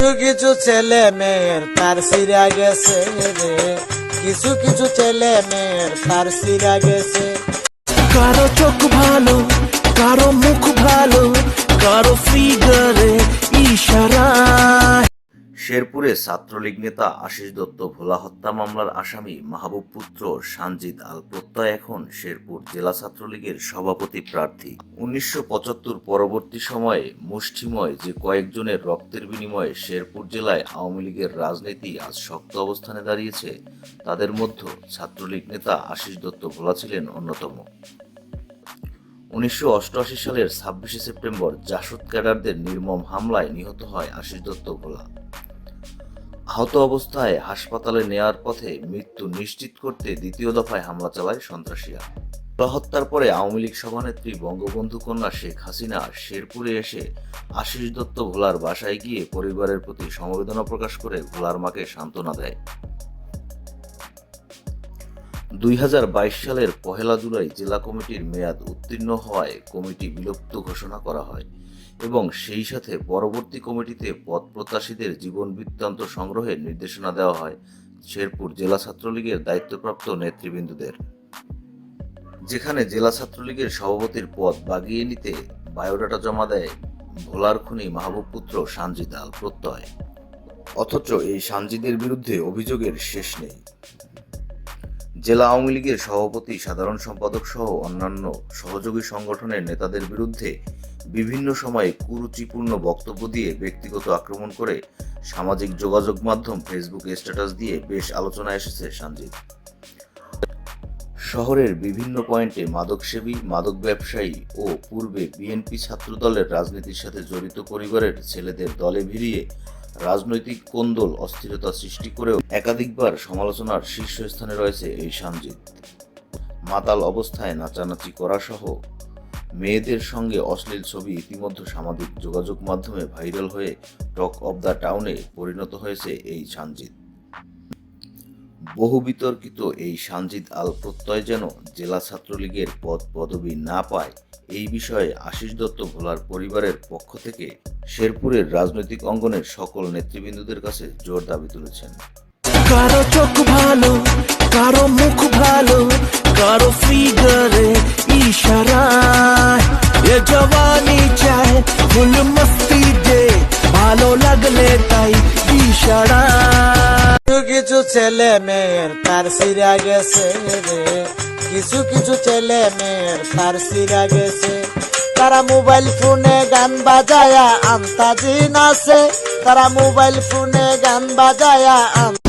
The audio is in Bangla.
কিছু কিছু ছেলে মেয়ের তার সিরা গেছে রে। কিছু কিছু ছেলে মেয়ের তার সিরা গেছে। কারও চোখ ভালো, কারও মুখ ভালো, কারও শেরপুরে ছাত্রলীগ নেতা আশিস দত্ত ভোলা হত্যা মামলার আসামি মাহবুব পুত্র সানজিদ আল প্রত্যয় এখন শেরপুর জেলা ছাত্রলীগের সভাপতি প্রার্থী। উনিশশো পঁচাত্তর পরবর্তী সময়ে মুষ্টিময় যে কয়েকজনের রক্তের বিনিময়ে শেরপুর জেলায় আওয়ামী লীগের রাজনীতি আজ শক্ত অবস্থানে দাঁড়িয়েছে, তাদের মধ্যে ছাত্রলীগ নেতা আশিস দত্ত ভোলা ছিলেন অন্যতম। উনিশশো অষ্টআশি সালের ছাব্বিশে সেপ্টেম্বর জাসদ ক্যাডারদের নির্মম হামলায় নিহত হয় আশিস দত্ত ভোলা। আহত অবস্থায় হাসপাতালে নেয়ার পথে মৃত্যু নিশ্চিত করতে দ্বিতীয় দফায় হামলা চালায় সন্ত্রাসীরা। প্রহত্যার হত্যার পরে আওয়ামী লীগ সভানেত্রী বঙ্গবন্ধু কন্যা শেখ হাসিনা শেরপুরে এসে আশিস দত্ত ভোলার বাসায় গিয়ে পরিবারের প্রতি সমবেদনা প্রকাশ করে ভোলার মাকে সান্ত্বনা দেয়। দুই হাজার বাইশ সালের পহেলা জুলাই জেলা কমিটির মেয়াদ উত্তীর্ণ হওয়ায় কমিটি বিলুপ্ত ঘোষণা করা হয় এবং সেই সাথে পরবর্তী কমিটিতে পদ প্রত্যাশীদের জীবন বৃত্তান্ত সংগ্রহের নির্দেশনা দেওয়া হয় শেরপুর জেলা ছাত্রলীগের দায়িত্বপ্রাপ্ত নেতৃবৃন্দদের। যেখানে জেলা ছাত্রলীগের সভাপতির পদ বাগিয়ে নিতে বায়োডাটা জমা দেয় ভোলার খুনি মাহবুবপুত্র সানজিদ আল প্রত্যয়। অথচ এই সানজিদের বিরুদ্ধে অভিযোগের শেষ নেই। জেলা আওয়ামী লীগের সভাপতি, সাধারণ সম্পাদক সহ অন্যান্য সহযোগী সংগঠনের নেতাদের বিরুদ্ধে বিভিন্ন সময়ে কুরুচিপূর্ণ বক্তব্য দিয়ে ব্যক্তিগত আক্রমণ করে সামাজিক যোগাযোগ মাধ্যম ফেসবুকে স্ট্যাটাস দিয়ে বেশ আলোচনায় এসেছে সঞ্জিত শহরের বিভিন্ন পয়েন্টে মাদকসেবী, মাদক ব্যবসায়ী ও পূর্বে বিএনপি ছাত্রদলের রাজনীতির সাথে জড়িত পরিবারের ছেলেদের দলে ভিড়িয়ে রাজনৈতিক কোন্দল অস্থিরতা সৃষ্টি করেও একাধিকবার সমালোচনার শীর্ষস্থানে রয়েছে এই সানজিদ মাতাল অবস্থায় নাচানাচি করা সহ মেয়েদের সঙ্গে অশ্লীল ছবি ইতিমধ্যে সামাজিক যোগাযোগ মাধ্যমে ভাইরাল হয়ে টক অব দ্য টাউনে পরিণত হয়েছে এই সানজিদ বহু বিতর্কিত এই সানজিদ আল প্রত্যয় যেন জেলা ছাত্রলীগের পদ পদবি না পায় এই বিষয়ে আশিস দত্ত ভোলার পরিবারের পক্ষ থেকে শেরপুরের রাজনৈতিক অঙ্গনের সকল নেতৃবৃন্দদের কাছে জোর দাবি তুলেছেন। কারও চোখ ভালো, কারও মুখ ভালো, কারও ফিগারে ইশারা। এ জওয়ানি চায় ফুল মস্তি দে ভালো লাগলে তাই ইশারা। কিছু ছেলে মেয়ের তার সিরা গেছে রে। কিছু কিছু ছেলে মেয়ের তার সিরা গেছে তারা মোবাইল ফোনে গান বাজায়া আন্তাজি নাচে তারা মোবাইল ফোনে গান বাজায়া আন